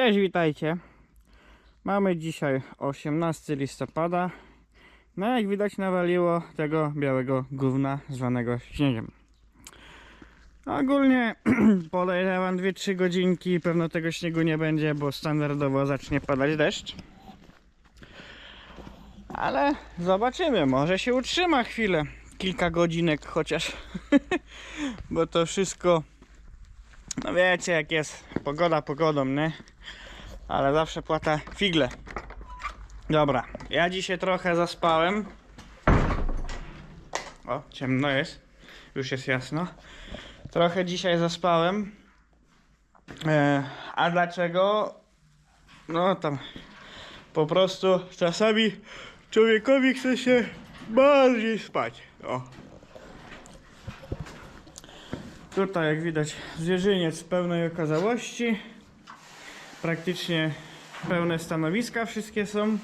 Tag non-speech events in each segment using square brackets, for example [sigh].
Cześć, witajcie. Mamy dzisiaj 18 listopada. No jak widać nawaliło tego białego gówna zwanego śniegiem. Ogólnie [clears throat] podejrzewam 2-3 godzinki pewno tego śniegu nie będzie, bo standardowo zacznie padać deszcz. Ale zobaczymy, może się utrzyma chwilę, kilka godzinek chociaż. [laughs] bo to wszystko, no wiecie jak jest, pogoda pogodą, nie? Ale zawsze płata figle. Dobra, ja dzisiaj trochę zaspałem. O, ciemno jest. Już jest jasno. Trochę dzisiaj zaspałem. E, a dlaczego? No tam po prostu czasami człowiekowi chce się bardziej spać. O. Tutaj jak widać zwierzyniec pełnej okazałości. Praktycznie pełne stanowiska wszystkie są.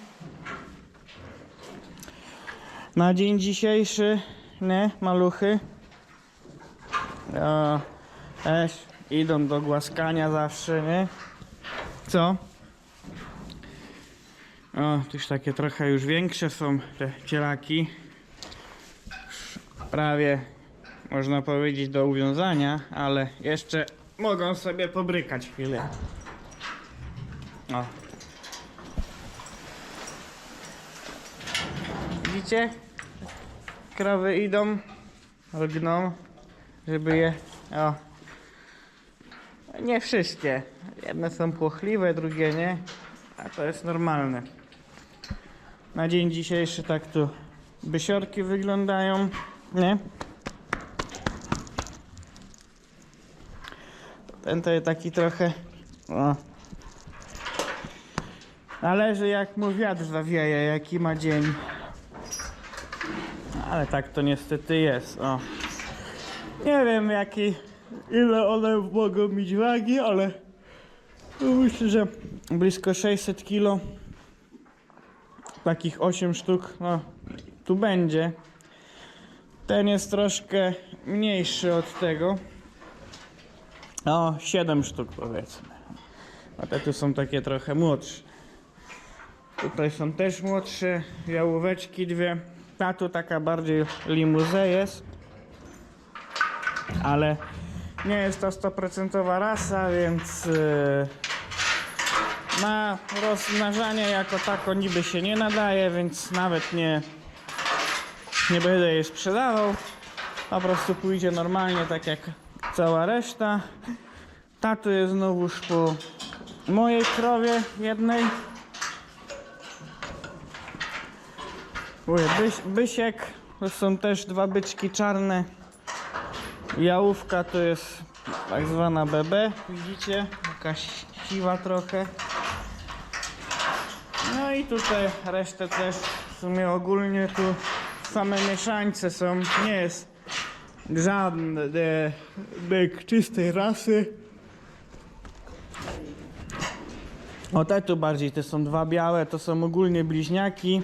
Na dzień dzisiejszy, nie, maluchy. O, też idą do głaskania zawsze, nie? Co? O, już takie trochę już większe są te cielaki. Prawie można powiedzieć do uwiązania, ale jeszcze mogą sobie pobrykać chwilę. O. Widzicie? Krowy idą, lgną, żeby je. O. Nie wszystkie. Jedne są płochliwe, drugie nie. A to jest normalne. Na dzień dzisiejszy tak tu bysiorki wyglądają. Nie? Ten to jest taki trochę. O, Należy jak mu wiatr zawieje, jaki ma dzień. Ale tak to niestety jest. O. Nie wiem jaki, ile one mogą mieć wagi, ale myślę, że blisko 600 kg. Takich 8 sztuk, no tu będzie. Ten jest troszkę mniejszy od tego. O, 7 sztuk powiedzmy. A te tu są takie trochę młodsze. Tutaj są też młodsze jałóweczki dwie. Ta tu taka bardziej limuze jest. Ale nie jest to 100% rasa, więc yy, na rozmnażanie jako tako niby się nie nadaje, więc nawet nie, nie będę jej sprzedawał. Po prostu pójdzie normalnie tak jak cała reszta. Ta tu jest znowuż po mojej krowie jednej. Byś, bysiek, to są też dwa byczki czarne. Jałówka to jest tak zwana BB, widzicie? Jakaś siwa trochę. No i tutaj resztę też w sumie ogólnie tu same mieszańce są. Nie jest żadny byk czystej rasy. O te tu bardziej, te są dwa białe, to są ogólnie bliźniaki.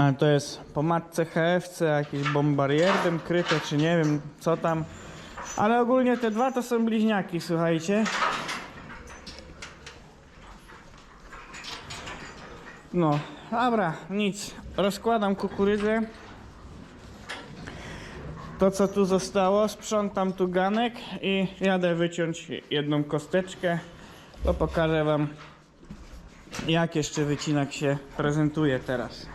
A to jest po matce HFC jakieś bombardierem kryte, czy nie wiem co tam. Ale ogólnie te dwa to są bliźniaki, słuchajcie. No, dobra, nic. Rozkładam kukurydzę. To co tu zostało, sprzątam tu ganek i jadę wyciąć jedną kosteczkę. To pokażę wam jak jeszcze wycinak się prezentuje teraz.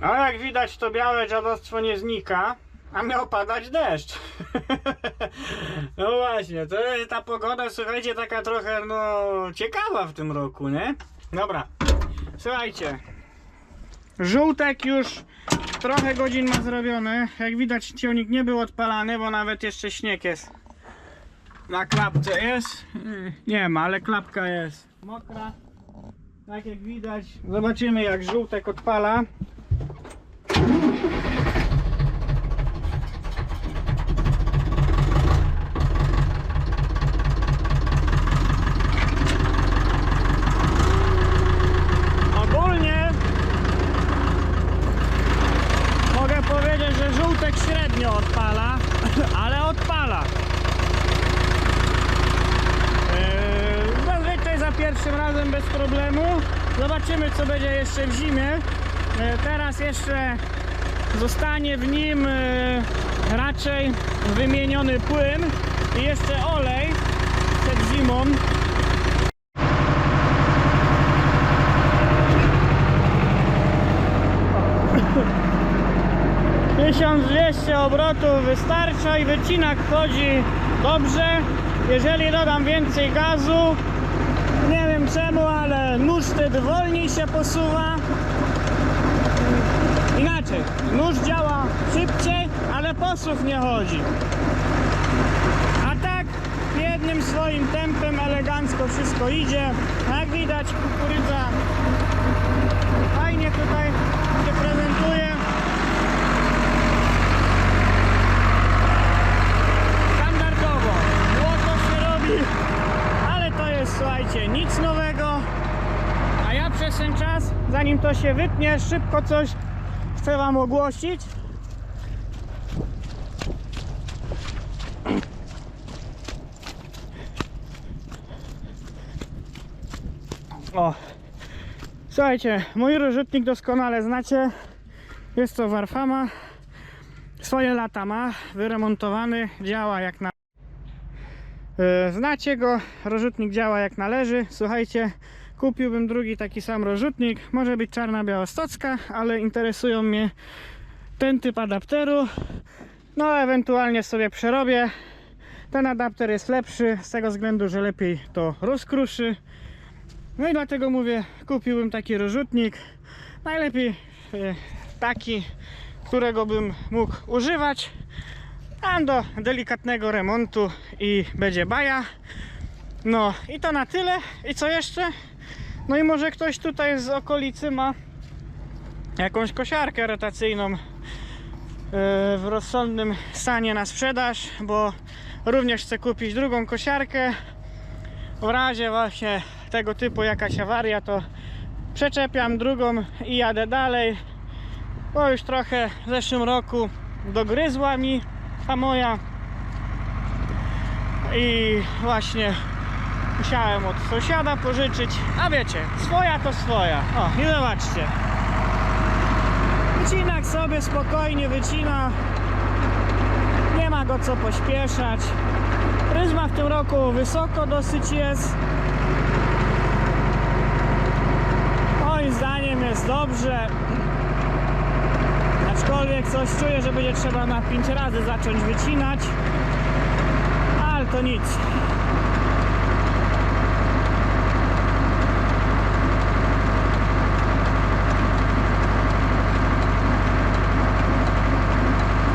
No jak widać to białe dziadostwo nie znika, a miał padać deszcz. [laughs] no właśnie, to ta pogoda słuchajcie taka trochę no ciekawa w tym roku, nie? Dobra, słuchajcie. Żółtek już trochę godzin ma zrobione. Jak widać ciągnik nie był odpalany, bo nawet jeszcze śnieg jest. Na klapce jest? Nie ma, ale klapka jest mokra. Tak jak widać. Zobaczymy jak żółtek odpala. [laughs] ale odpala. Eee, no Zazwyczaj za pierwszym razem bez problemu. Zobaczymy co będzie jeszcze w zimie. Eee, teraz jeszcze zostanie w nim eee, raczej wymieniony płyn i jeszcze olej przed zimą. 1200 obrotów wystarcza i wycinak chodzi dobrze. Jeżeli dodam więcej gazu, nie wiem czemu, ale nóż wtedy wolniej się posuwa. Inaczej, nóż działa szybciej, ale posuw nie chodzi. A tak jednym swoim tempem elegancko wszystko idzie. Jak widać kukurydza fajnie tutaj się prezentuje. Standardowo. Złoto się robi, ale to jest słuchajcie nic nowego. A ja przez ten czas, zanim to się wytnie, szybko coś chcę wam ogłosić. O, słuchajcie, mój rozrzutnik doskonale znacie. Jest to Warfama. Swoje lata ma, wyremontowany, działa jak na. E, Znacie go, rozrzutnik działa jak należy. Słuchajcie, kupiłbym drugi taki sam rozrzutnik. Może być czarna białostocka, ale interesują mnie ten typ adapteru. No, ewentualnie sobie przerobię. Ten adapter jest lepszy z tego względu, że lepiej to rozkruszy. No i dlatego mówię, kupiłbym taki rozrzutnik. Najlepiej e, taki, którego bym mógł używać. A do delikatnego remontu i będzie baja. No i to na tyle. I co jeszcze? No i może ktoś tutaj z okolicy ma jakąś kosiarkę rotacyjną e, w rozsądnym stanie na sprzedaż, bo również chcę kupić drugą kosiarkę. W razie właśnie tego typu jakaś awaria, to przeczepiam drugą i jadę dalej. Bo już trochę w zeszłym roku dogryzła mi ta moja. I właśnie musiałem od sąsiada pożyczyć. A wiecie, swoja to swoja. O, i zobaczcie. Wycinak sobie spokojnie wycina. Nie ma go co pośpieszać. Pryzma w tym roku wysoko dosyć jest. Moim zdaniem jest dobrze. Aczkolwiek coś czuję, że będzie trzeba na 5 razy zacząć wycinać. Ale to nic.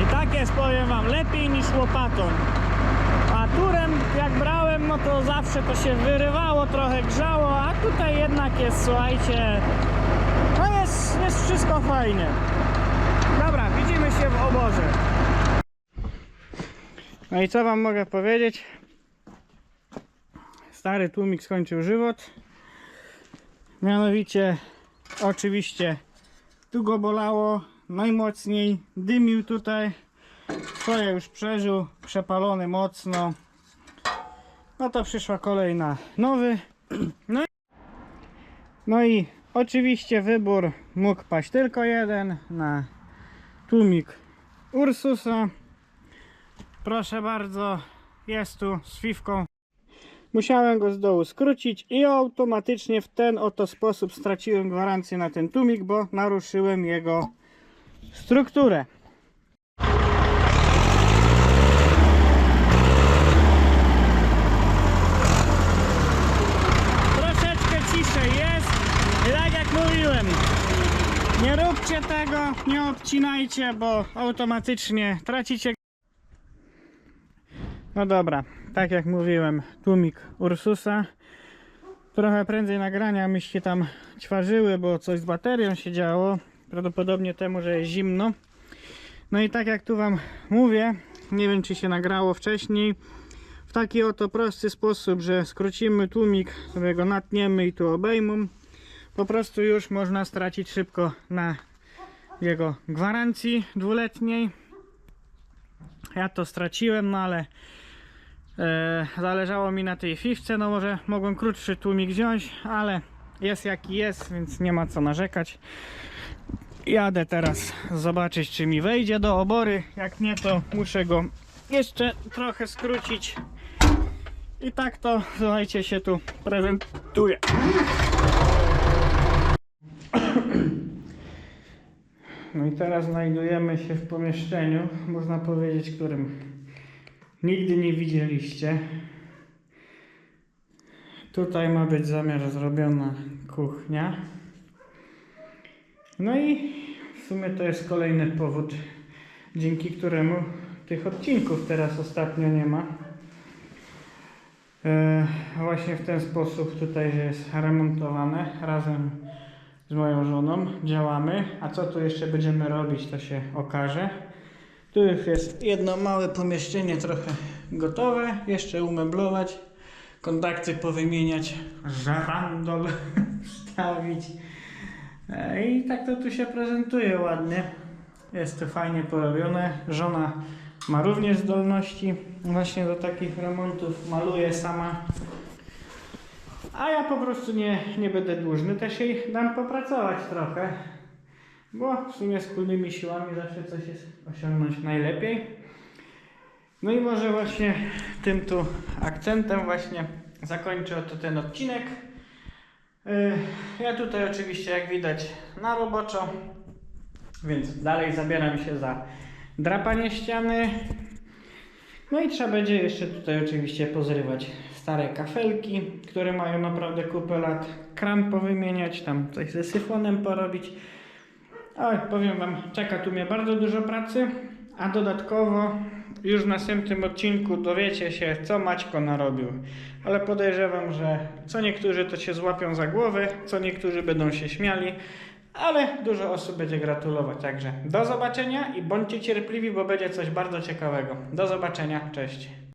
I tak jest, powiem wam, lepiej niż łopatą. A turem jak brałem, no to zawsze to się wyrywało, trochę grzało, a tutaj jednak jest, słuchajcie, no jest, jest wszystko fajnie. Oborze. No i co wam mogę powiedzieć? Stary tłumik skończył żywot. Mianowicie, oczywiście, tu go bolało najmocniej, dymił tutaj. Swoje już przeżył, przepalony mocno. No to przyszła kolej na nowy. No i, no i oczywiście wybór mógł paść tylko jeden na tłumik Ursusa. Proszę bardzo, jest tu z fiwką. Musiałem go z dołu skrócić i automatycznie w ten oto sposób straciłem gwarancję na ten tłumik, bo naruszyłem jego strukturę. Troszeczkę ciszej jest. Tak jak mówiłem, nie róbcie tego, nie obcinajcie, bo automatycznie tracicie. No dobra, tak jak mówiłem, tłumik Ursusa. Trochę prędzej nagrania myście tam ćwarzyły, bo coś z baterią się działo. Prawdopodobnie temu, że jest zimno. No i tak jak tu wam mówię, nie wiem czy się nagrało wcześniej. W taki oto prosty sposób, że skrócimy tłumik, sobie go natniemy i tu obejmą. Po prostu już można stracić szybko na jego gwarancji dwuletniej. Ja to straciłem, no ale E, zależało mi na tej fifce, no może mogłem krótszy tłumik wziąć, ale jest jaki jest, więc nie ma co narzekać. Jadę teraz zobaczyć, czy mi wejdzie do obory. Jak nie, to muszę go jeszcze trochę skrócić. I tak to, słuchajcie, się tu prezentuje. No i teraz znajdujemy się w pomieszczeniu, można powiedzieć, którym nigdy nie widzieliście. Tutaj ma być zamiar zrobiona kuchnia. No i w sumie to jest kolejny powód, dzięki któremu tych odcinków teraz ostatnio nie ma. E, właśnie w ten sposób tutaj jest remontowane razem z moją żoną. Działamy. A co tu jeszcze będziemy robić, to się okaże. Tu już jest jedno małe pomieszczenie, trochę gotowe. Jeszcze umeblować, kontakty powymieniać, żarandol [laughs] wstawić. E, I tak to tu się prezentuje ładnie. Jest to fajnie porobione. Żona ma również zdolności właśnie do takich remontów. Maluje sama. A ja po prostu nie, nie będę dłużny. Też jej dam popracować trochę. Bo w sumie wspólnymi siłami zawsze coś jest osiągnąć najlepiej. No i może właśnie tym tu akcentem właśnie zakończę oto ten odcinek. Yy, Ja tutaj oczywiście jak widać na roboczo, więc dalej zabieram się za drapanie ściany. No i trzeba będzie jeszcze tutaj oczywiście pozrywać stare kafelki, które mają naprawdę kupę lat, kran powymieniać, tam coś ze syfonem porobić. Oj, powiem Wam, czeka tu mnie bardzo dużo pracy, a dodatkowo już w następnym odcinku dowiecie się, co Maćko narobił. Ale podejrzewam, że co niektórzy to się złapią za głowę, co niektórzy będą się śmiali, ale dużo osób będzie gratulować. Także do zobaczenia i bądźcie cierpliwi, bo będzie coś bardzo ciekawego. Do zobaczenia, cześć.